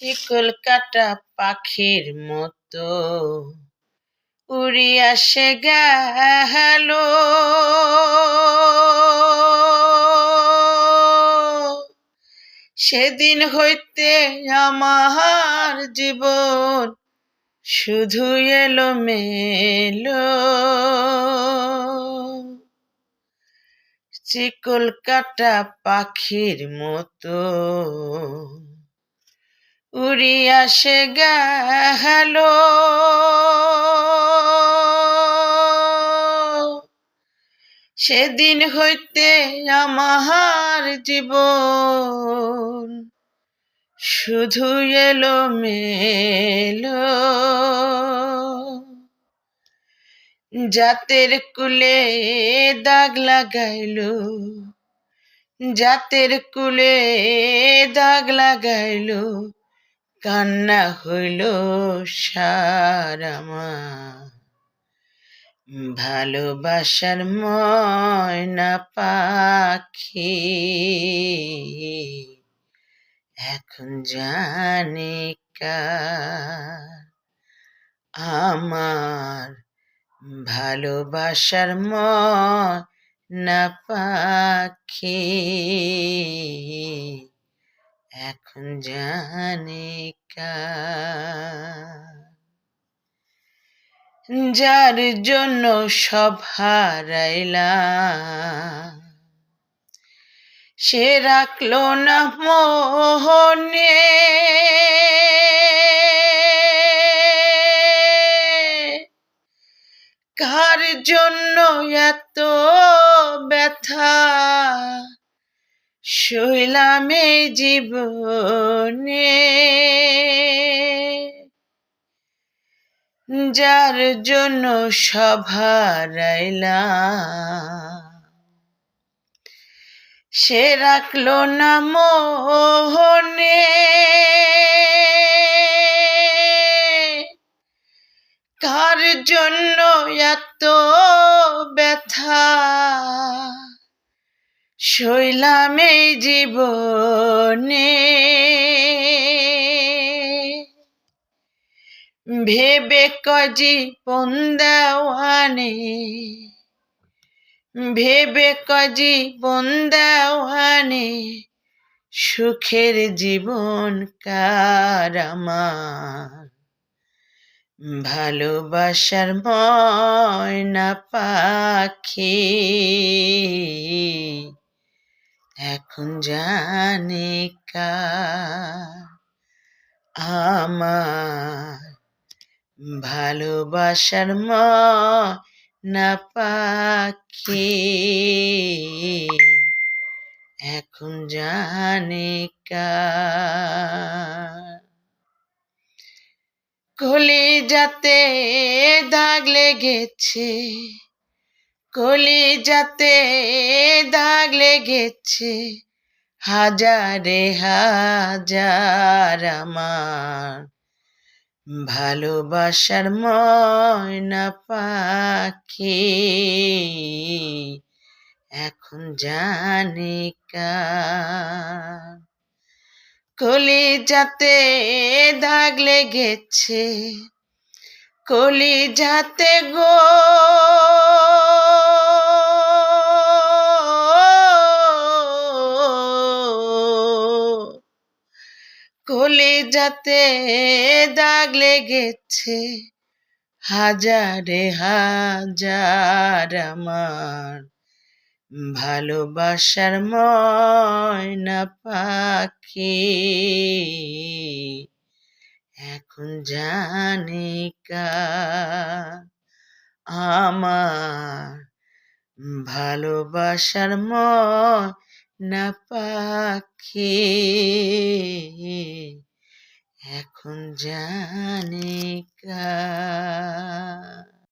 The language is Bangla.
চিকল কাটা পাখির মতো। উড়িয়া সে গেল। সেদিন হইতে আমার জীবন শুধু এলো মেলো চিকল কাটা পাখির মতো। উড়িয়া সে গেল। সেদিন হইতে আমার জীবন শুধু এলো মেলো জাতের কুলে দাগ লাগাইল, জাতের কুলে দাগ লাগাইল কান্না হইল সারামা। ভালোবাসার ময়না পাখি। এখন জানি আমার ভালোবাসার ময়না পাখি। এখন জানি যার জন্য সব সে রাখল না মোহনে। কার জন্য এত ব্যথা? এই জীবনে। যার জন্য সভারাইলাম সে রাখল না মোহনে। কার জন্য এত ব্যথা। শৈলাম এই জীবনে। ভেবে কজি পন্দাওয়ানে ভেবে কজি বন্দাওয়ানে সুখের জীবন কার আমার? ভালোবাসার ময়না পাখি। জানি আমার ভালোবাসার ম না পাখি। এখন জানি কলি যাতে দাগ লেগেছে কলি যাতে দাগ লেগেছে হাজারে হাজার আমার ভালোবাসার ময়না পাখি। এখন জানি কলি যাতে দাগ লেগেছে কলি যাতে গো। কলে যাতে দাগ লেগেছে। হাজারে হাজার আমার ভালোবাসার ময়না পাখি। এখন জানি আমার ভালোবাসার ময়না পাখি। এখন জানি কা